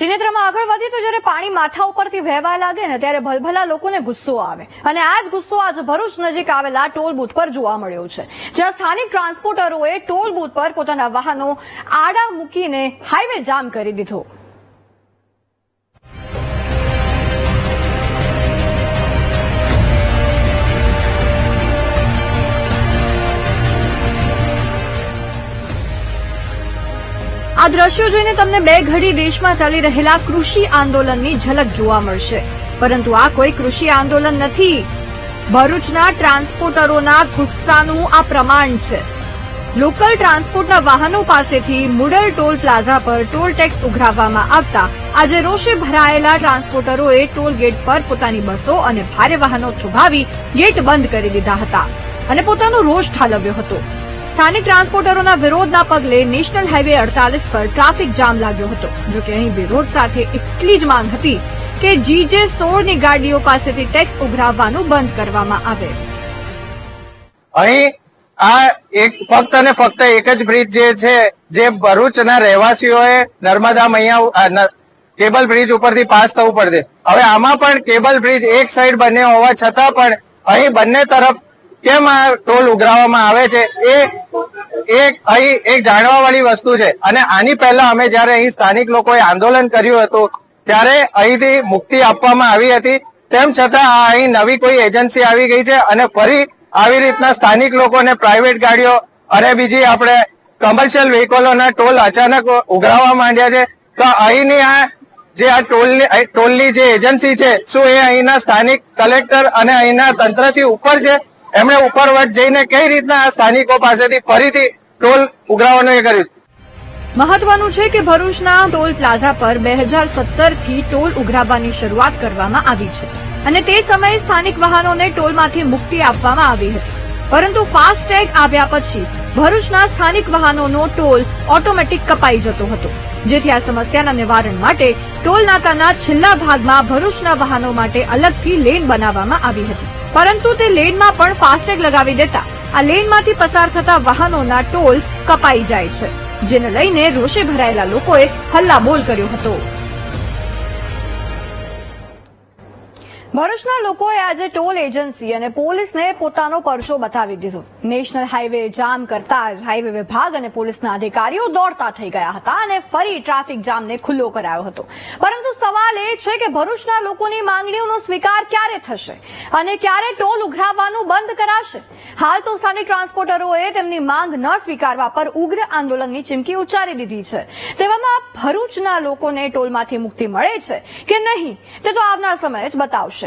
ત્રિનેત્રમાં આગળ વધીએ તો જ્યારે પાણી માથા ઉપરથી વહેવા લાગે ને ત્યારે ભલભલા લોકોને ગુસ્સો આવે. અને આ જ ગુસ્સો આજ ભરૂચ નજીક આવેલા ટોલ બૂથ પર જોવા મળ્યો છે. જ્યાં સ્થાનિક ટ્રાન્સપોર્ટરોએ ટોલ બૂથ પર પોતાના વાહનો આડા મૂકીને હાઈવે જામ કરી દીધો. આ દ્રશ્યો જોઈને તમને બે ઘડી દેશમાં ચાલી રહેલા કૃષિ આંદોલનની ઝલક જોવા મળશે. પરંતુ આ કોઈ કૃષિ આંદોલન નથી. ભરૂચના ટ્રાન્સપોર્ટરોના ગુસ્સાનું આ પ્રમાણ છે. લોકલ ટ્રાન્સપોર્ટના વાહનો પાસેથી મુડલ ટોલ પ્લાઝા પર ટોલ ટેક્સ ઉઘરાવવામાં આવતા આજે રોષે ભરાયેલા ટ્રાન્સપોર્ટરોએ ટોલ ગેટ પર પોતાની બસો અને ભારે વાહનો થોભાવી ગેટ બંધ કરી દીધા હતા અને પોતાનો રોષ ઠાલવ્યો હતો. સ્થાનિક ટ્રાન્સપોર્ટરોના વિરોધના પગલે નેશનલ હાઈવે અડતાલીસ પર ટ્રાફિક જામ લાગ્યો હતો. જોકે અહીં વિરોધ સાથે એટલી જ માંગ હતી કે જીજે સોળની ગાડીઓ પાસેથી ટેક્સ ઉઘરાવવાનું બંધ કરવામાં આવે. અહીં આ એક ફક્ત અને ફક્ત એક જ બ્રિજ જે છે, જે ભરૂચના રહેવાસીઓએ નર્મદા મૈયા કેબલ બ્રિજ ઉપરથી પાસ થવું પડશે. હવે આમાં પણ કેબલ બ્રિજ એક સાઈડ બન્યો હોવા છતાં પણ અહીં બંને તરફ કેમ આ ટોલ ઉઘરાવવામાં આવે છે? એ એક અહીં એક જાણવા વાળી વસ્તુ છે. અને આની પહેલા અમે જયારે અહીં સ્થાનિક લોકોએ આંદોલન કર્યું હતું, ત્યારે અહીંથી મુક્તિ આપવામાં આવી હતી. તેમ છતાં આ અહીં નવી કોઈ એજન્સી આવી ગઈ છે અને ફરી આવી રીતના સ્થાનિક લોકોને પ્રાઇવેટ ગાડીઓ અને બીજી આપણે કમર્શિયલ વ્હીકલોના ટોલ અચાનક ઉઘરાવવા માંડ્યા છે. તો અહીંની આ જે આ ટોલની ટોલની જે એજન્સી છે, શું એ અહીંના સ્થાનિક કલેક્ટર અને અહીંના તંત્રથી ઉપર છે? એમણે ઉપરવટ જઈને કઈ રીતના આ સ્થાનિકો પાસેથી ફરીથી ટોલ ઉઘરાવવાનું એ કર્યું? મહત્વનું છે કે ભરૂચના ટોલ પ્લાઝા પર બે હજાર સત્તરથી ટોલ ઉઘરાવવાની શરૂઆત કરવામાં આવી છે. અને તે સમયે સ્થાનિક વાહનોને ટોલમાંથી મુક્તિ આપવામાં આવી હતી. પરંતુ ફાસ્ટેગ આવ્યા પછી ભરૂચના સ્થાનિક વાહનોનો ટોલ ઓટોમેટિક કપાઈ જતો હતો. જેથી આ સમસ્યાના નિવારણ માટે ટોલ નાકાના છેલ્લા ભાગમાં ભરૂચના વાહનો માટે અલગથી લેન બનાવવામાં આવી હતી. પરંતુ તે લેનમાં પણ ફાસ્ટેગ લગાવી દેતા. આ લેનમાંથી પસાર થતા વાહનોના ટોલ કપાઈ જાય છે, જેને લઈને રોષે ભરાયેલા લોકોએ હલ્લાબોલ કર્યો હતો. ભરૂચના લોકોએ આજે ટોલ એજન્સી અને પોલીસને પોતાનો પરચો બતાવી દીધો. નેશનલ હાઈવે જામ કરતા જ હાઈવે વિભાગ અને પોલીસના અધિકારીઓ દોડતા થઈ ગયા હતા અને ફરી ટ્રાફિક જામને ખુલ્લો કરાયો હતો. પરંતુ સવાલ એ છે કે ભરૂચના લોકોની માંગણીઓનો સ્વીકાર ક્યારે થશે અને ક્યારે ટોલ ઉઘરાવવાનું બંધ કરાશે? હાલ તો સ્થાનિક ટ્રાન્સપોર્ટરોએ તેમની માંગ ન સ્વીકારવા પર ઉગ્ર આંદોલનની ચીમકી ઉચ્ચારી દીધી છે. તેવામાં ભરૂચના લોકોને ટોલમાંથી મુક્તિ મળે છે કે નહીં, તે તો આવનાર સમય જ બતાવશે.